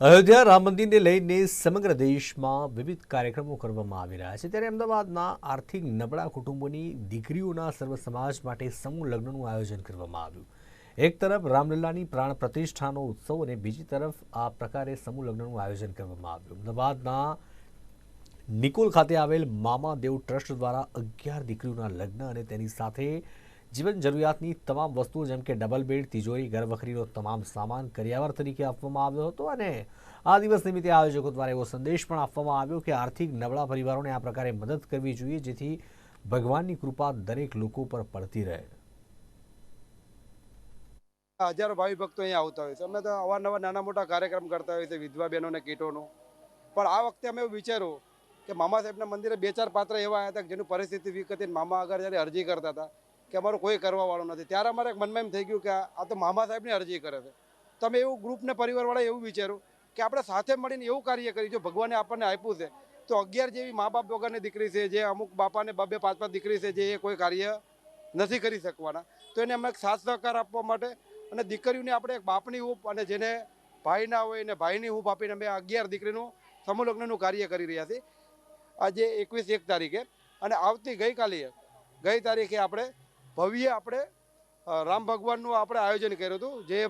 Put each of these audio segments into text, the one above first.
અયોધ્યા રામ મંદિરને લઈને સમગ્ર દેશમાં વિવિધ કાર્યક્રમો કરવામાં આવી રહ્યા છે. ત્યારે અમદાવાદના આર્થિક નબળા કુટુંબોની દીકરીઓના સર્વ સમાજ માટે સમૂહ લગ્નનું આયોજન કરવામાં આવ્યું. એક તરફ રામલલ્લાની પ્રાણ પ્રતિષ્ઠાનો ઉત્સવ અને બીજી તરફ આ પ્રકારે સમૂહ લગ્નનું આયોજન કરવામાં આવ્યું. અમદાવાદના નિકોલ ખાતે આવેલ મામા દેવ ટ્રસ્ટ દ્વારા અગિયાર દીકરીઓના લગ્ન અને તેની સાથે જીવન જરૂરિયાતની તમામ વસ્તુઓ જેમ કે ડબલ બેડ, તિજોરી, ઘરવખરીનો તમામ સામાન કરિયાવર તરીકે આપવામાં આવ્યો હતો અને આ દિવસ નિમિત્તે આયોજકો દ્વારા એવો સંદેશ પણ આપવામાં આવ્યો કે આર્થિક નબળા પરિવારોને આ પ્રકારે મદદ કરવી જોઈએ, જેથી ભગવાનની કૃપા દરેક લોકો પર પડતી રહે. હજારો ભાવિ ભક્તો અહીંયા આવતા હોય છે. અમે તો અવારનવાર નાના મોટા કાર્યક્રમ કરતા હોય છે, વિધવા બહેનોને, કીટોનો. પણ આ વખતે અમે એવું વિચાર્યું કે મામા સાહેબના મંદિરે બે ચાર પાત્ર એવા આવ્યા હતા જેનું પરિસ્થિતિ વીક મામા આગળ જ્યારે અરજી કરતા હતા કે અમારું કોઈ કરવાવાળું નથી. ત્યારે અમારે મનમાં એમ થઈ ગયું કે આ તો મામા સાહેબની અરજી કરે છે. તો અમે એવું ગ્રુપને પરિવારવાળા એવું વિચાર્યું કે આપણે સાથે મળીને એવું કાર્ય કરી, જો ભગવાને આપણને આપ્યું છે, તો અગિયાર જેવી મા બાપ વગરની દીકરી છે, જે અમુક બાપાને બબે પાંચ પાંચ દીકરી છે, જે એ કોઈ કાર્ય નથી કરી શકવાના. તો એને અમે સાથ સહકાર આપવા માટે અને દીકરીઓને આપણે એક બાપની હૂંફ અને જેને ભાઈના હોય એને ભાઈની હૂંફ આપીને અમે અગિયાર દીકરીનું સમૂહલગ્નનું કાર્ય કરી રહ્યા છીએ. આજે એકવીસ એક તારીખે અને આવતી ગઈકાલે, ગઈ તારીખે આપણે ભવ્ય આપણે રામ ભગવાનનું આપણે આયોજન કર્યું હતું. જે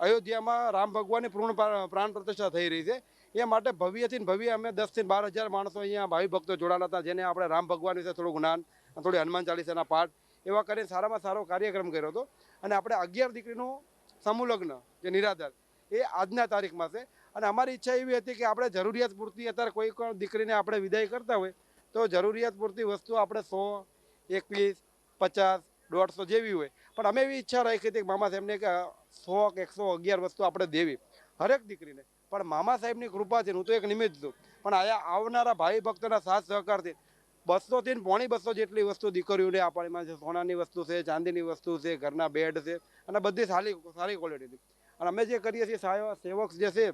અયોધ્યામાં રામ ભગવાનની પૂર્ણ પ્રાણ પ્રતિષ્ઠા થઈ રહી છે. એ માટે ભવ્યથી ભવ્ય અમે દસથી બાર હજાર માણસો અહીંયા ભાવિ ભક્તો જોડાયા હતા, જેને આપણે રામ ભગવાન વિશે થોડું જ્ઞાન, થોડી હનુમાન ચાલીસાના પાઠ એવા કરીને સારામાં સારો કાર્યક્રમ કર્યો હતો. અને આપણે અગિયાર દીકરીનું સમૂહલગ્ન જે નિરાધાર, એ આજના તારીખમાં છે. અને અમારી ઈચ્છા એવી હતી કે આપણે જરૂરિયાત પૂરતી અત્યારે કોઈ દીકરીને આપણે વિદાય કરતા હોય, તો જરૂરિયાત પૂરતી વસ્તુ આપણે સો, એકવીસ પચાસ, દોઢસો જેવી હોય. પણ અમે એવી ઈચ્છા રાખી હતી કે મામા સાહેબને કે સો કે એકસો અગિયાર વસ્તુ આપણે દેવી. હરેક દીકરીને. પણ મામા સાહેબની કૃપા છે હું તો એક નિમિત્ત છું. પણ આયા આવનારા ભાઈ ભક્તોના સાથ સહકારથી બસોથી પોણી બસો જેટલી વસ્તુ દીકરીઓને આપણીમાં છે. સોનાની વસ્તુ છે, ચાંદીની વસ્તુ છે, ઘરના બેડ છે અને બધી સારી સારી ક્વોલિટીની અને અમે જે કરીએ છીએ સેવક જે છે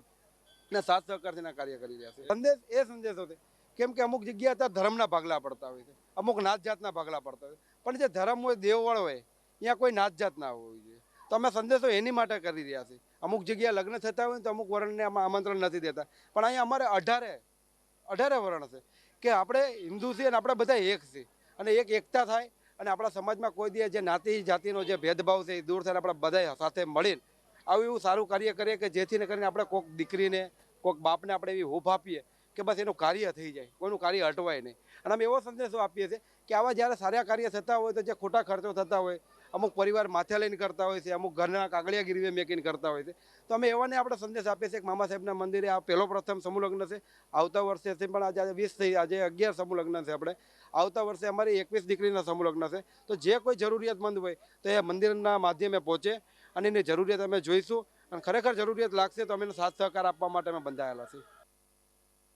ને સાથ સહકારથી કાર્ય કરી રહ્યા છે સંદેશ એ સંદેશો છે કેમ કે અમુક જગ્યાએ ત્યાં ધર્મના ભાગલા પડતા હોય છે. અમુક નાત જાતના ભાગલા પડતા હોય પણ જે ધર્મ હોય, દેવવાળ હોય, ત્યાં કોઈ નાત જાત ના હોવી જોઈએ. તો અમે સંદેશો એની માટે કરી રહ્યા છીએ. અમુક જગ્યાએ લગ્ન થતા હોય તો અમુક વર્ણને આમાં આમંત્રણ નથી દેતા. પણ અહીંયા અમારે અઢારે અઢારે વર્ણ છે કે આપણે હિન્દુ છીએ અને આપણે બધા એક છે અને એક એકતા થાય અને આપણા સમાજમાં કોઈ દી જે નાતી જાતિનો જે ભેદભાવ છે એ દૂર થાય આપણે બધા સાથે મળીને આવું એવું સારું કાર્ય કરીએ કે જેથી કરીને આપણે કોઈક દીકરીને, કોઈક બાપને આપણે એવી હોફ આપીએ કે બસ એનું કાર્ય થઈ જાય, કોઈનું કાર્ય અટવાય નહીં. અને અમે એવો સંદેશો આપીએ છીએ કે આવા જ્યારે સારા કાર્ય થતા હોય તો જે ખોટા ખર્ચો થતા હોય, અમુક પરિવાર માથે લઈને કરતા હોય છે, અમુક ઘરના કાગળિયા ગીરવે મેકીને કરતા હોય છે. તો અમે એવાને આપણે સંદેશ આપીએ છીએ કે મામા સાહેબના મંદિરે આ પહેલો પ્રથમ સમૂહલગ્ન છે, આવતા વર્ષેથી પણ આજે વીસ થઈ, આજે અગિયાર સમૂહલગ્ન છે આપણે. આવતા વર્ષે અમારી એકવીસ દીકરીના સમૂહલગ્ન છે. તો જે કોઈ જરૂરિયાતમંદ હોય તો એ મંદિરના માધ્યમે પહોંચે અને એની જરૂરિયાત અમે જોઈશું. અને ખરેખર જરૂરિયાત લાગશે તો અમે સાથ સહકાર આપવા માટે અમે બંધાયેલા છીએ.